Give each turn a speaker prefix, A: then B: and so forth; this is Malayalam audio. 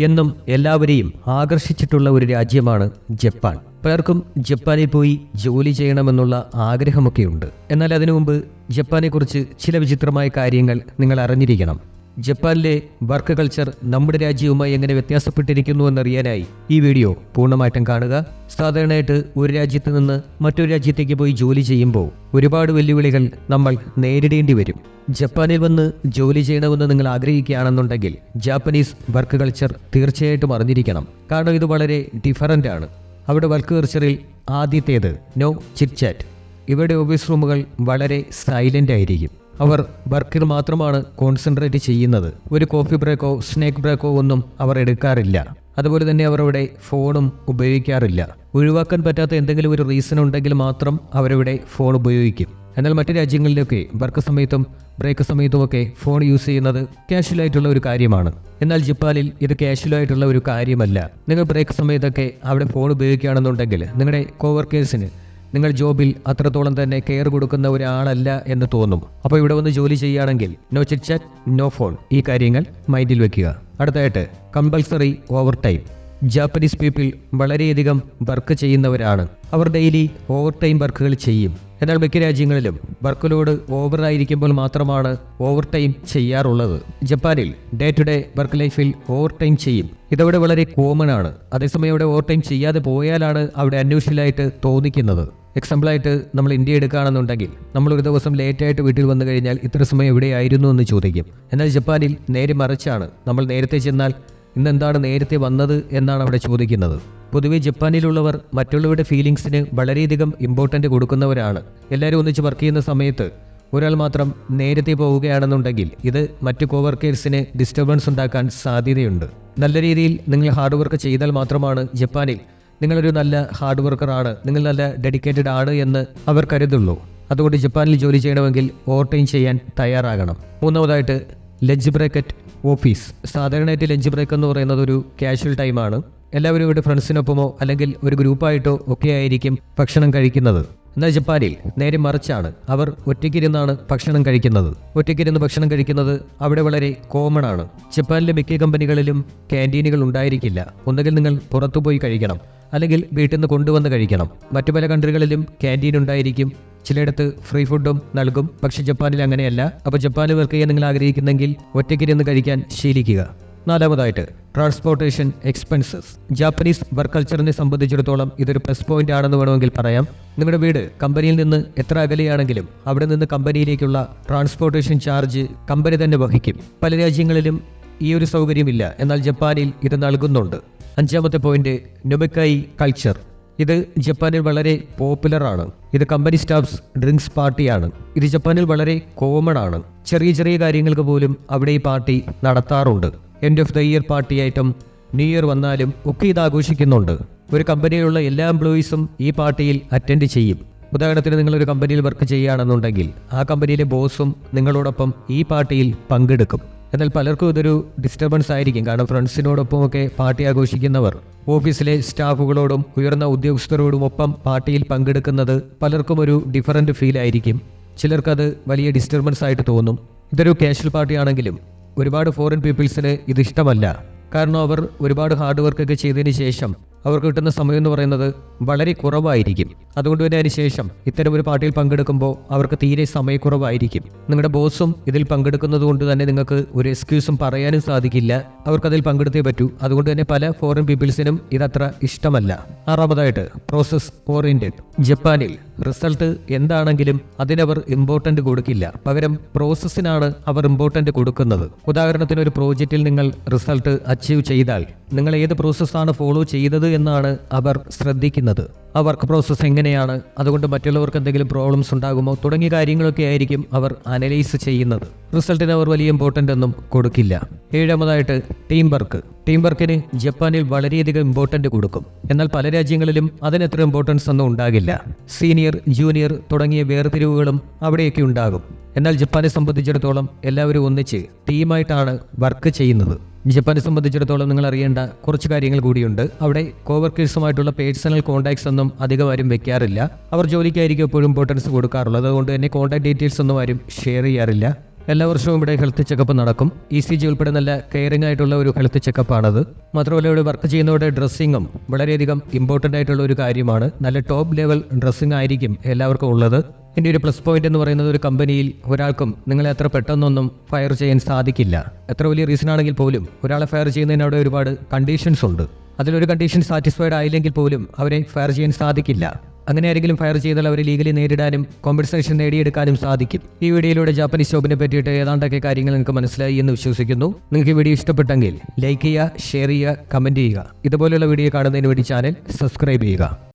A: എന്നും എല്ലാവരെയും ആകർഷിച്ചിട്ടുള്ള ഒരു രാജ്യമാണ് ജപ്പാൻ. പലർക്കും ജപ്പാനിൽ പോയി ജോലി ചെയ്യണമെന്നുള്ള ആഗ്രഹമൊക്കെയുണ്ട്. എന്നാൽ അതിനു മുമ്പ് ജപ്പാനെക്കുറിച്ച് ചില വിചിത്രമായ കാര്യങ്ങൾ നിങ്ങൾ അറിഞ്ഞിരിക്കണം. ജപ്പാനിലെ വർക്ക് കൾച്ചർ നമ്മുടെ രാജ്യവുമായി എങ്ങനെ വ്യത്യാസപ്പെട്ടിരിക്കുന്നു എന്നറിയാനായി ഈ വീഡിയോ പൂർണമായിട്ടും കാണുക. സാധാരണയായിട്ട് ഒരു രാജ്യത്ത് നിന്ന് മറ്റൊരു രാജ്യത്തേക്ക് പോയി ജോലി ചെയ്യുമ്പോൾ ഒരുപാട് വെല്ലുവിളികൾ നമ്മൾ നേരിടേണ്ടി വരും. ജപ്പാനിൽ വന്ന് ജോലി ചെയ്യണമെന്ന് നിങ്ങൾ ആഗ്രഹിക്കുകയാണെന്നുണ്ടെങ്കിൽ ജാപ്പനീസ് വർക്ക് കൾച്ചർ തീർച്ചയായിട്ടും അറിഞ്ഞിരിക്കണം. കാരണം ഇത് വളരെ ഡിഫറന്റ് ആണ്. അവിടെ വർക്ക് കൾച്ചറിൽ ആദ്യത്തേത് നോ ചിറ്റ് ചാറ്റ് ഇവരുടെ ഓഫീസ് റൂമുകൾ വളരെ സൈലന്റ് ആയിരിക്കും. അവർ വർക്കിൽ മാത്രമാണ് കോൺസെൻട്രേറ്റ് ചെയ്യുന്നത്. ഒരു കോഫി ബ്രേക്കോ സ്നേക്ക് ബ്രേക്കോ ഒന്നും അവർ എടുക്കാറില്ല. അതുപോലെ തന്നെ അവർ ഫോണും ഉപയോഗിക്കാറില്ല. ഒഴിവാക്കാൻ പറ്റാത്ത എന്തെങ്കിലും ഒരു റീസൺ ഉണ്ടെങ്കിൽ മാത്രം അവരവിടെ ഫോൺ ഉപയോഗിക്കും. എന്നാൽ മറ്റു രാജ്യങ്ങളിലൊക്കെ വർക്ക് സമയത്തും ബ്രേക്ക് സമയത്തുമൊക്കെ ഫോൺ യൂസ് ചെയ്യുന്നത് കാഷ്വൽ ആയിട്ടുള്ള ഒരു കാര്യമാണ്. എന്നാൽ ജപ്പാനിൽ ഇത് കാഷ്വൽ ആയിട്ടുള്ള ഒരു കാര്യമല്ല. നിങ്ങൾ ബ്രേക്ക് സമയത്തൊക്കെ അവിടെ ഫോൺ ഉപയോഗിക്കുകയാണെന്നുണ്ടെങ്കിൽ നിങ്ങളുടെ കോവർക്കേഴ്സിന് നിങ്ങൾ ജോബിൽ അത്രത്തോളം തന്നെ കെയർ കൊടുക്കുന്ന ഒരാളല്ല എന്ന് തോന്നും. അപ്പോൾ ഇവിടെ വന്ന് ജോലി ചെയ്യുകയാണെങ്കിൽ നോ ചിറ്റ് നോ ഫോൺ ഈ കാര്യങ്ങൾ മൈൻഡിൽ വെക്കുക. അടുത്തായിട്ട് compulsory over time Japanese people വളരെയധികം വർക്ക് ചെയ്യുന്നവരാണ്. അവർ ഡെയിലി ഓവർ ടൈം വർക്കുകൾ ചെയ്യും. എന്നാൽ മിക്ക രാജ്യങ്ങളിലും വർക്ക് ലോഡ് ഓവറായിരിക്കുമ്പോൾ മാത്രമാണ് ഓവർ ടൈം ചെയ്യാറുള്ളത്. ജപ്പാനിൽ ഡേ ടു ഡേ വർക്ക് ലൈഫിൽ ഓവർ ടൈം ചെയ്യും. ഇതവിടെ വളരെ കോമൺ ആണ്. അതേസമയം ഇവിടെ ഓവർ ടൈം ചെയ്യാതെ പോയാലാണ് അവിടെ അന്വേഷണമായിട്ട് തോന്നിക്കുന്നത്. എക്സാമ്പിളായിട്ട് നമ്മൾ ഇന്ത്യ എടുക്കുകയാണെന്നുണ്ടെങ്കിൽ നമ്മൾ ഒരു ദിവസം ലേറ്റായിട്ട് വീട്ടിൽ വന്നു കഴിഞ്ഞാൽ ഇത്ര സമയം എവിടെയായിരുന്നു എന്ന് ചോദിക്കും. എന്നാൽ ജപ്പാനിൽ നേരെ മറിച്ചാണ് നമ്മൾ നേരത്തെ ചെന്നാൽ ഇന്ന് എന്താണ് നേരത്തെ വന്നത് എന്നാണ് അവിടെ ചോദിക്കുന്നത്. പൊതുവെ ജപ്പാനിലുള്ളവർ മറ്റുള്ളവരുടെ ഫീലിങ്സിന് വളരെയധികം ഇമ്പോർട്ടന്റ് കൊടുക്കുന്നവരാണ്. എല്ലാവരും ഒന്നിച്ച് വർക്ക് ചെയ്യുന്ന സമയത്ത് ഒരാൾ മാത്രം നേരത്തെ പോവുകയാണെന്നുണ്ടെങ്കിൽ ഇത് മറ്റു കോവർക്കേഴ്സിന് ഡിസ്റ്റർബൻസ് ഉണ്ടാക്കാൻ സാധ്യതയുണ്ട്. നല്ല രീതിയിൽ നിങ്ങൾ ഹാർഡ് വർക്ക് ചെയ്താൽ മാത്രമാണ് ജപ്പാനിൽ നിങ്ങളൊരു നല്ല ഹാർഡ് വർക്കറാണ് നിങ്ങൾ നല്ല ഡെഡിക്കേറ്റഡ് ആണ് എന്ന് അവർ കരുതുള്ളൂ അതുകൊണ്ട് ജപ്പാനിൽ ജോലി ചെയ്യണമെങ്കിൽ ഓവർടൈം ചെയ്യാൻ തയ്യാറാകണം. മൂന്നാമതായിട്ട് ലഞ്ച് ബ്രേക്ക് അറ്റ് ഓഫീസ് സാധാരണയായിട്ട് ലഞ്ച് ബ്രേക്ക് എന്ന് പറയുന്നത് ഒരു കാഷ്വൽ ടൈമാണ് എല്ലാവരും ഇവിടെ ഫ്രണ്ട്സിനൊപ്പമോ അല്ലെങ്കിൽ ഒരു ഗ്രൂപ്പായിട്ടോ ഒക്കെ ആയിരിക്കും ഭക്ഷണം കഴിക്കുന്നത്. എന്നാൽ ജപ്പാനിൽ നേരെ മറിച്ചാണ് അവർ ഒറ്റയ്ക്കിരുന്നാണ് ഭക്ഷണം കഴിക്കുന്നത്. ഒറ്റയ്ക്കിരുന്ന് ഭക്ഷണം കഴിക്കുന്നത് അവിടെ വളരെ കോമൺ ആണ്. ജപ്പാനിലെ മിക്ക കമ്പനികളിലും ക്യാന്റീനുകൾ ഉണ്ടായിരിക്കില്ല. ഒന്നുകിൽ നിങ്ങൾ പുറത്തുപോയി കഴിക്കണം. അല്ലെങ്കിൽ വീട്ടിൽ നിന്ന് കൊണ്ടുവന്ന് കഴിക്കണം. മറ്റു പല കൺട്രികളിലും ക്യാന്റീൻ ഉണ്ടായിരിക്കും. ചിലയിടത്ത് ഫ്രീ ഫുഡും നൽകും. പക്ഷെ ജപ്പാനിൽ അങ്ങനെയല്ല. അപ്പോൾ ജപ്പാനിൽ വർക്ക് ചെയ്യാൻ നിങ്ങൾ ആഗ്രഹിക്കുന്നെങ്കിൽ ഒറ്റയ്ക്കിരുന്ന് കഴിക്കാൻ ശീലിക്കുക. നാലാമതായിട്ട് ട്രാൻസ്പോർട്ടേഷൻ എക്സ്പെൻസസ് ജാപ്പനീസ് വർക്ക് കൾച്ചറിനെ സംബന്ധിച്ചിടത്തോളം ഇതൊരു പ്ലസ് പോയിന്റ് ആണെന്ന് വേണമെങ്കിൽ പറയാം. നിങ്ങളുടെ വീട് കമ്പനിയിൽ നിന്ന് എത്ര അകലെയാണെങ്കിലും അവിടെ നിന്ന് കമ്പനിയിലേക്കുള്ള ട്രാൻസ്പോർട്ടേഷൻ ചാർജ് കമ്പനി തന്നെ വഹിക്കും. പല രാജ്യങ്ങളിലും ഈ ഒരു സൗകര്യമില്ല എന്നാൽ ജപ്പാനിൽ ഇത് നൽകുന്നുണ്ട്. അഞ്ചാമത്തെ പോയിന്റ് നൊബക്കായി കൾച്ചർ ഇത് ജപ്പാനിൽ വളരെ പോപ്പുലർ ആണ് ഇത് കമ്പനി സ്റ്റാഫ്സ് ഡ്രിങ്ക്സ് പാർട്ടിയാണ്. ഇത് ജപ്പാനിൽ വളരെ കോമൺ ആണ്. ചെറിയ ചെറിയ കാര്യങ്ങൾക്ക് പോലും അവിടെ ഈ പാർട്ടി നടത്താറുണ്ട്. End of the year party ആയിട്ടും ന്യൂ ഇയർ വന്നാലും ഒക്കെ ഇത് ആഘോഷിക്കുന്നുണ്ട്. ഒരു കമ്പനിയിലുള്ള എല്ലാ എംപ്ലോയീസും ഈ പാർട്ടിയിൽ അറ്റൻഡ് ചെയ്യും. ഉദാഹരണത്തിന് ഒരു കമ്പനിയിൽ വർക്ക് ചെയ്യുകയാണെന്നുണ്ടെങ്കിൽ ആ കമ്പനിയിലെ ബോസും നിങ്ങളോടൊപ്പം ഈ പാർട്ടിയിൽ പങ്കെടുക്കും. എന്നാൽ പലർക്കും ഇതൊരു ഡിസ്റ്റർബൻസ് ആയിരിക്കും. കാരണം ഫ്രണ്ട്സിനോടൊപ്പമൊക്കെ പാർട്ടി ആഘോഷിക്കുന്നവർ ഓഫീസിലെ സ്റ്റാഫുകളോടും ഉയർന്ന ഉദ്യോഗസ്ഥരോടും ഒപ്പം പാർട്ടിയിൽ പങ്കെടുക്കുന്നത് പലർക്കും ഒരു ഡിഫറന്റ് ഫീൽ ആയിരിക്കും. ചിലർക്കത് വലിയ ഡിസ്റ്റർബൻസ് ആയിട്ട് തോന്നും. ഇതൊരു കാഷ്വൽ പാർട്ടി ആണെങ്കിലും ഒരുപാട് ഫോറിൻ പീപ്പിൾസിന് ഇത് ഇഷ്ടമല്ല. കാരണം അവർ ഒരുപാട് ഹാർഡ് വർക്കൊക്കെ ചെയ്തതിന് ശേഷം അവർക്ക് കിട്ടുന്ന സമയം എന്ന് പറയുന്നത് വളരെ കുറവായിരിക്കും. അതുകൊണ്ട് തന്നെ അതിനുശേഷം ഇത്തരം ഒരു പാർട്ടിയിൽ പങ്കെടുക്കുമ്പോൾ അവർക്ക് തീരെ സമയക്കുറവായിരിക്കും. നിങ്ങളുടെ ബോസും ഇതിൽ പങ്കെടുക്കുന്നത് കൊണ്ട് തന്നെ നിങ്ങൾക്ക് ഒരു എക്സ്ക്യൂസും പറയാനും സാധിക്കില്ല. അവർക്കതിൽ പങ്കെടുത്തേ പറ്റൂ. അതുകൊണ്ട് തന്നെ പല ഫോറിൻ പീപ്പിൾസിനും ഇതത്ര ഇഷ്ടമല്ല. ആറാമതായിട്ട് പ്രോസസ് ഓറിയന്റഡ് ജപ്പാനിൽ റിസൾട്ട് എന്താണെങ്കിലും അതിനവർ ഇമ്പോർട്ടന്റ് കൊടുക്കില്ല. പകരം പ്രോസസ്സിനാണ് അവർ ഇമ്പോർട്ടന്റ് കൊടുക്കുന്നത്. ഉദാഹരണത്തിന് ഒരു പ്രോജക്റ്റിൽ നിങ്ങൾ റിസൾട്ട് അച്ചീവ് ചെയ്താൽ നിങ്ങൾ ഏത് പ്രോസസ്സാണ് ഫോളോ ചെയ്തത് എന്നാണ് അവർ ശ്രദ്ധിക്കുന്നത്. ആ വർക്ക് പ്രോസസ്സ് എങ്ങനെയാണ്? അതുകൊണ്ട് മറ്റുള്ളവർക്ക് എന്തെങ്കിലും പ്രോബ്ലംസ് ഉണ്ടാകുമോ? തുടങ്ങിയ കാര്യങ്ങളൊക്കെ ആയിരിക്കും അവർ അനലൈസ് ചെയ്യുന്നത്. റിസൾട്ടിന് അവർ വലിയ ഇമ്പോർട്ടന്റ് ഒന്നും കൊടുക്കില്ല. ഏഴാമതായിട്ട് ടീം വർക്ക് ടീം വർക്കിന് ജപ്പാനിൽ വളരെയധികം ഇമ്പോർട്ടന്റ് കൊടുക്കും. എന്നാൽ പല രാജ്യങ്ങളിലും അതിനത്ര ഇമ്പോർട്ടൻസ് ഒന്നും ഉണ്ടാകില്ല. സീനിയർ ജൂനിയർ തുടങ്ങിയ വേർതിരിവുകളും അവിടെയൊക്കെ ഉണ്ടാകും. എന്നാൽ ജപ്പാനെ സംബന്ധിച്ചിടത്തോളം എല്ലാവരും ഒന്നിച്ച് ടീമായിട്ടാണ് വർക്ക് ചെയ്യുന്നത്. ജപ്പാനെ സംബന്ധിച്ചിടത്തോളം നിങ്ങൾ അറിയേണ്ട കുറച്ച് കാര്യങ്ങൾ കൂടിയുണ്ട്. അവിടെ കോവർക്കേഴ്സുമായിട്ടുള്ള പേഴ്സണൽ കോൺടാക്ട്സ് ഒന്നും അധികം ആരും വെക്കാറില്ല. അവർ ജോലിക്കായിരിക്കും എപ്പോഴും ഇമ്പോർട്ടൻസ് കൊടുക്കാറുള്ളത്. അതുകൊണ്ട് തന്നെ കോൺടാക്ട് ഡീറ്റെയിൽസ് ഒന്നും ആരും ഷെയർ ചെയ്യാറില്ല. എല്ലാ വർഷവും ഇവിടെ ഹെൽത്ത് ചെക്കപ്പ് നടക്കും. ഇ സി ജി ഉൾപ്പെടെ നല്ല കെയറിംഗ് ആയിട്ടുള്ള ഒരു ഹെൽത്ത് ചെക്കപ്പാണത് മാത്രമല്ല ഇവിടെ വർക്ക് ചെയ്യുന്നവരുടെ ഡ്രസ്സിങ്ങും വളരെയധികം ഇമ്പോർട്ടന്റ് ആയിട്ടുള്ള ഒരു കാര്യമാണ്. നല്ല ടോപ്പ് ലെവൽ ഡ്രസ്സിംഗ് ആയിരിക്കും എല്ലാവർക്കും ഉള്ളത്. എന്റെ ഒരു പ്ലസ് പോയിന്റ് എന്ന് പറയുന്നത് ഒരു കമ്പനിയിൽ ഒരാൾക്കും നിങ്ങളെ അത്ര പെട്ടെന്നൊന്നും ഫയർ ചെയ്യാൻ സാധിക്കില്ല. എത്ര വലിയ റീസൺ ആണെങ്കിൽ പോലും ഒരാളെ ഫയർ ചെയ്യുന്നതിന് അവിടെ ഒരുപാട് കണ്ടീഷൻസ് ഉണ്ട്. അതിലൊരു കണ്ടീഷൻ സാറ്റിസ്ഫൈഡ് ആയില്ലെങ്കിൽ പോലും അവരെ ഫയർ ചെയ്യാൻ സാധിക്കില്ല. അങ്ങനെ ആരെങ്കിലും ഫയർ ചെയ്താൽ അവരെ ലീഗലി നേരിടാനും കോമ്പൻസേഷൻ നേടിയെടുക്കാനും സാധിക്കും. ഈ വീഡിയോയിലൂടെ ജാപ്പനീസ് ജോബിനെ പറ്റിയിട്ട് ഏതാണ്ടൊക്കെ കാര്യങ്ങൾ നിങ്ങൾക്ക് മനസ്സിലായി എന്ന് വിശ്വസിക്കുന്നു. നിങ്ങൾക്ക് ഈ വീഡിയോ ഇഷ്ടപ്പെട്ടെങ്കിൽ ലൈക്ക് ചെയ്യുക ഷെയർ ചെയ്യുക കമന്റ് ചെയ്യുക. ഇതുപോലുള്ള വീഡിയോ കാണുന്നതിന് വേണ്ടി ചാനൽ സബ്സ്ക്രൈബ് ചെയ്യുക.